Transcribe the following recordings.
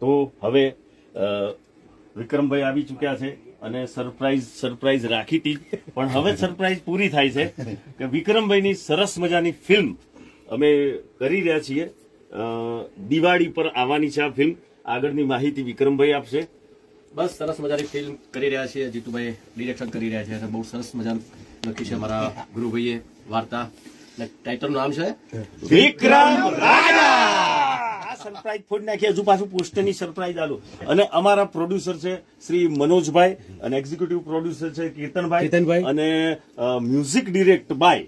તો હવે વિક્રમભાઈ આવી ચૂક્યા છે અને સરપ્રાઈઝ સરપ્રાઈઝ રાખી હતી પણ હવે સરપ્રાઈઝ પૂરી થાય છે કે વિક્રમભાઈની સરસ મજાની ફિલ્મ અમે કરી રહ્યા છીએ. દિવાળી પર આવવાની છે આ ફિલ્મ. આગળની માહિતી વિક્રમભાઈ આપશે. બસ સરસ મજાની ફિલ્મ કરી રહ્યા છીએ. જીતુભાઈ ડિરેક્શન કરી રહ્યા છે. અને બહુ સરસ મજાનું લખી છે અમારા ગુરુભાઈએ વાર્તા. ટાઇટલનું નામ છે વિક્રમ રાજા આ સરપ્રાઈઝ ફોડ નાખી હજુ પાછું પોસ્ટરની સરપ્રાઈઝ આલો. અને અમારા પ્રોડ્યુસર છે શ્રી મનોજભાઈ અને એક્ઝિક્યુટિવ પ્રોડ્યુસર છે કીર્તનભાઈ કેતનભાઈ. અને મ્યુઝિક ડિરેક્ટ બાય.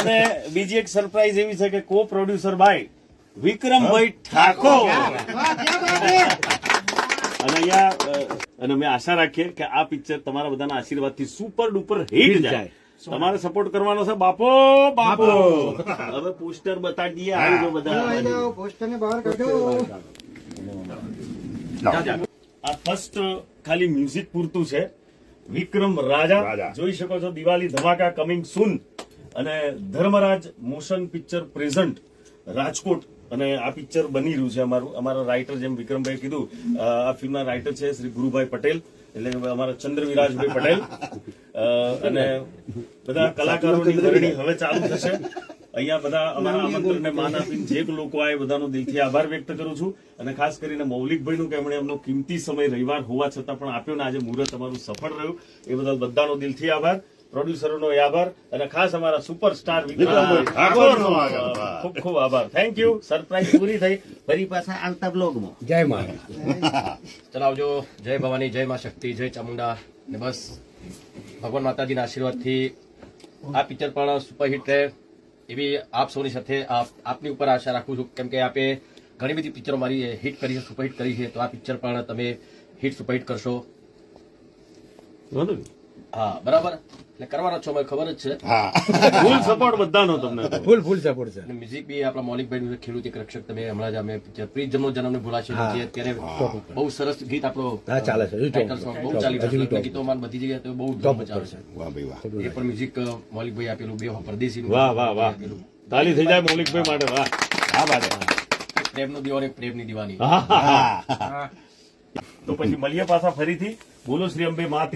અને બીજી એક સરપ્રાઈઝ એવી છે કે કો પ્રોડ્યુસર બાય વિક્રમભાઈ ઠાકોર. અને અહીંયા અને અમે આશા રાખીએ કે આ પિક્ચર તમારા બધાના આશીર્વાદથી સુપર ડુપર હિટ જાય. તમારે સપોર્ટ કરવાનો છે? બાપો બાપો. હવે પોસ્ટર બતાડી દઈએ આવી જાઓ બધા. પોસ્ટરને બહાર કાઢો. આ ફર્સ્ટ ખાલી મ્યુઝિક પૂરતું છે. વિક્રમ રાજા જોઈ શકો છો દિવાળી ધમાકા કમિંગ સુન અને Dharmaraj motion picture present Rajkot. અને આ પિક્ચર બની રહ્યું છે અમારું અમારા રાઇટર જેમ વિક્રમભાઈ કીધું આ ફિલ્મના રાઇટર છે શ્રી ગુરુભાઈ પટેલ એટલે કે અમારા ચંદ્રવિરાજભાઈ પટેલ. અને બધા કલાકારોની વરણી હવે ચાલુ થશે. અહીંયા બધા અમારા આમંત્રણને માન આપીને જે લોકો આવે બધાનો દિલથી આભાર વ્યક્ત કરું છું. અને ખાસ કરીને મૌલિકભાઈનું કે એમણે એમનો કિંમતી સમય રવિવાર હોવા છતાં પણ આપ્યો ને આજે મુહૂર્ત અમારું સફળ રહ્યું. એ બદલ બધાનો દિલથી આભાર. પ્રોડ્યુસરોનો આભાર અને ખાસ અમારા સુપરસ્ટાર ખૂબ ખૂબ આભાર. થેન્ક યુ સરપ્રાઈઝ પૂરી થઈ. ફરી પાછા આવતા બ્લોગમાં જય માતા ચલાવજો. જય ભવાની જય મા શક્તિ જય ચામુંડા. ને બસ ભગવાન માતાજીના આશીર્વાદથી આ પિક્ચર પણ સુપરહિટ રહે. એવી આપ સૌની સાથે આપ- આપની ઉપર આશા રાખું છું. કેમ કે આપે ઘણી બધી પિક્ચરો મારી હિટ કરી છે સુપરહિટ કરી છે. તો આ પિક્ચર પણ તમે હિટ સુપરહિટ કરશો. હા બરાબર? એટલે કરવાનો છો મને ખબર જ છે. ફૂલ સપોર્ટ બધાનો તમને. ફૂલ ફૂલ સપોર્ટ છે. મ્યુઝિક બી આપણા મૌલિકભાઈ ખેડૂત એક રક્ષક તમે હમણાં જ અમે પ્રીત જમનો જન્મને ભૂલાશે. અત્યારે બહુ સરસ ગીત આપણો ચાલે છે. બહુ ચાલી રહ્યું છે. ગીતો માં બધી જગ્યાએ તો બહુ ધૂમ મચાવે છે. વાહ ભાઈ એ પણ મ્યુઝિક મૌલિકભાઈ આપેલું બે પરદેશી વાહ વાહ વાહ. તાલી થઈ જાય મૌલિકભાઈ માટે. વાહ. આ બાત પ્રેમનો દીવાનો પ્રેમની દીવાની. તો પછી મળીએ પાછા ફરીથી. બોલો શ્રી અંબે માત